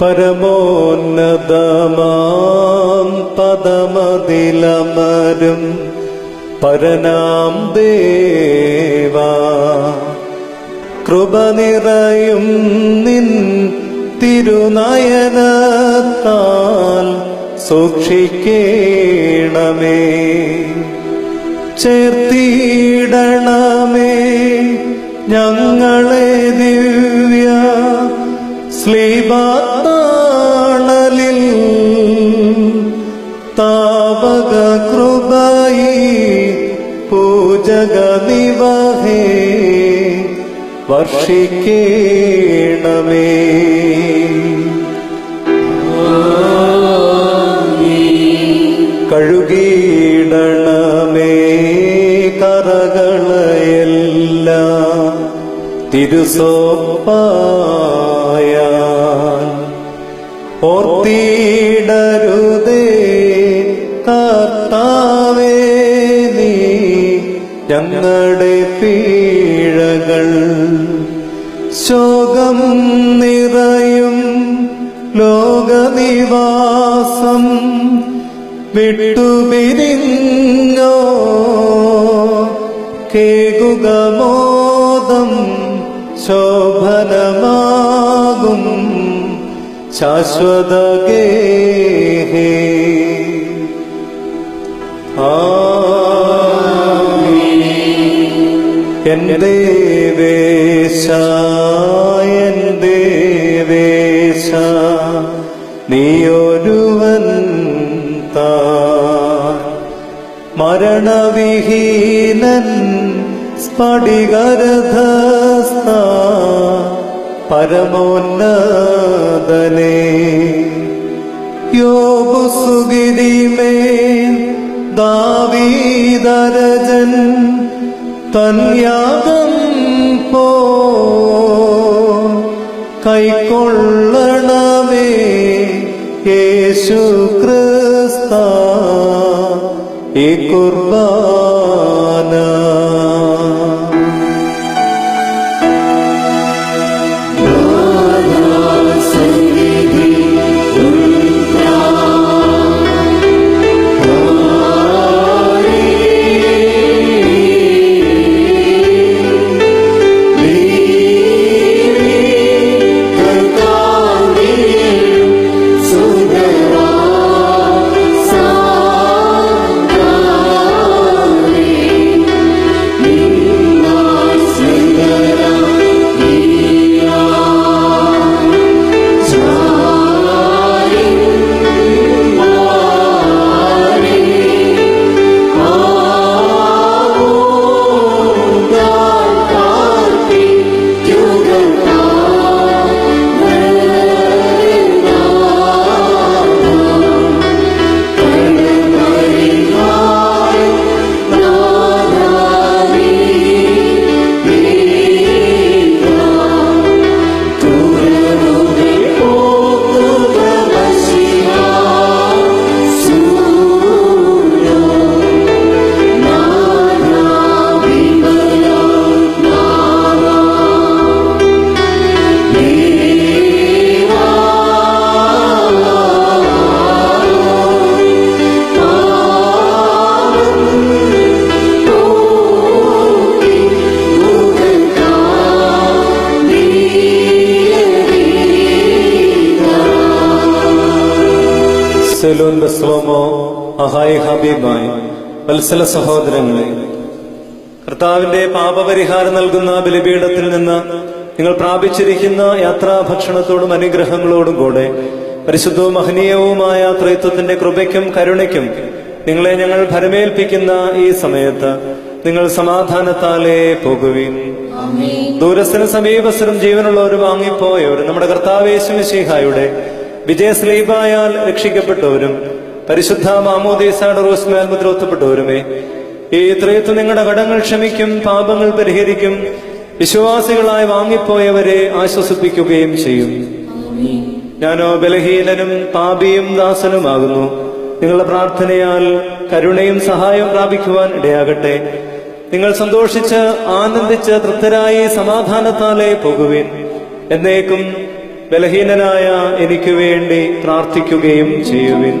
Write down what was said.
പരമോന്നതമാം പദമതിലമരും പരനാം ദേവാ. കൃപ നിറയും നിൻ തിരുനയനത്താൽ സൂക്ഷിക്കേണമേ. ചേർത്തിടണമേ ഞങ്ങളെ ദിവ്യ ശ്ലീബാത്താണലിൽ താപക കൃപയി പൂജക നിവഹേ വർഷിക്കേണമേ. കഴുകിയിടണമേ കറകളെല്ലാം തിരുസോപ്പായ ഓർത്തിടരുതേ കർത്താവേ ഞങ്ങളുടെ പീഴകൾ. ശോകം നിറയും ലോകനിവാസം വിട്ടുപിരിഞ്ഞോ? കേകുക മോദം ശോഭനമാകും ശാശ്വത ഗേഹേ എൻ ദേവേശ ദേശ നീയൊരുവൻ മരണവിഹീനൻ സ്ഫടികരഥസ്ഥ പരമോന്നതനേ. യോബു സുഗിരിമേൽ ദാവീദരജൻ തന്യാഗം പോ കൈക്കൊള്ളണമേ യേശു ക്രിസ്ത. ഈ കുർബാന സെലൂൻ സ്ലോമോ അഹായ് ഹബീബായ് വത്സല സഹോദരങ്ങളെ. കർത്താവിന്റെ പാപപരിഹാരം നൽകുന്ന ബലിപീഠത്തിൽ നിന്ന് നിങ്ങൾ പ്രാപിച്ചിരിക്കുന്ന യാത്രാഭക്ഷണത്തോടും അനുഗ്രഹങ്ങളോടും കൂടെ പരിശുദ്ധവും മഹനീയവുമായ ത്രൈത്വത്തിന്റെ കൃപയ്ക്കും കരുണയ്ക്കും നിങ്ങളെ ഞങ്ങൾ ഭരമേൽപ്പിക്കുന്ന ഈ സമയത്ത് നിങ്ങൾ സമാധാനത്താലേ പോകുവിൻ. ദൂരസ്ഥനും സമീപസ്ഥനും ജീവനുള്ളവരും വാങ്ങിപ്പോയവരും നമ്മുടെ കർത്താവേശുമിശിഹായുടെ വിജയസ്ലീബായാൽ രക്ഷിക്കപ്പെട്ടവരും പരിശുദ്ധ മാമോദീസാട് റോസ്മേൽ മുദ്രോത്തപ്പെട്ടവരുമേ ഈ ഇത്രയത്ത് നിങ്ങളുടെ കടങ്ങൾ ക്ഷമിക്കും പാപങ്ങൾ പരിഹരിക്കും വിശ്വാസികളായി വാങ്ങിപ്പോയവരെ ആശ്വസിപ്പിക്കുകയും ചെയ്യും. ഞാനോ ബലഹീനനും പാപിയും ദാസനുമാകുന്നു. നിങ്ങളുടെ പ്രാർത്ഥനയാൽ കരുണയും സഹായം പ്രാപിക്കുവാൻ ഇടയാകട്ടെ. നിങ്ങൾ സന്തോഷിച്ച് ആനന്ദിച്ച് തൃപ്തരായി സമാധാനത്താലേ പോകുവിൻ. എന്നേക്കും ബലഹീനനായ എനിക്ക് വേണ്ടി പ്രാർത്ഥിക്കുകയും ചെയ്യുവിൻ.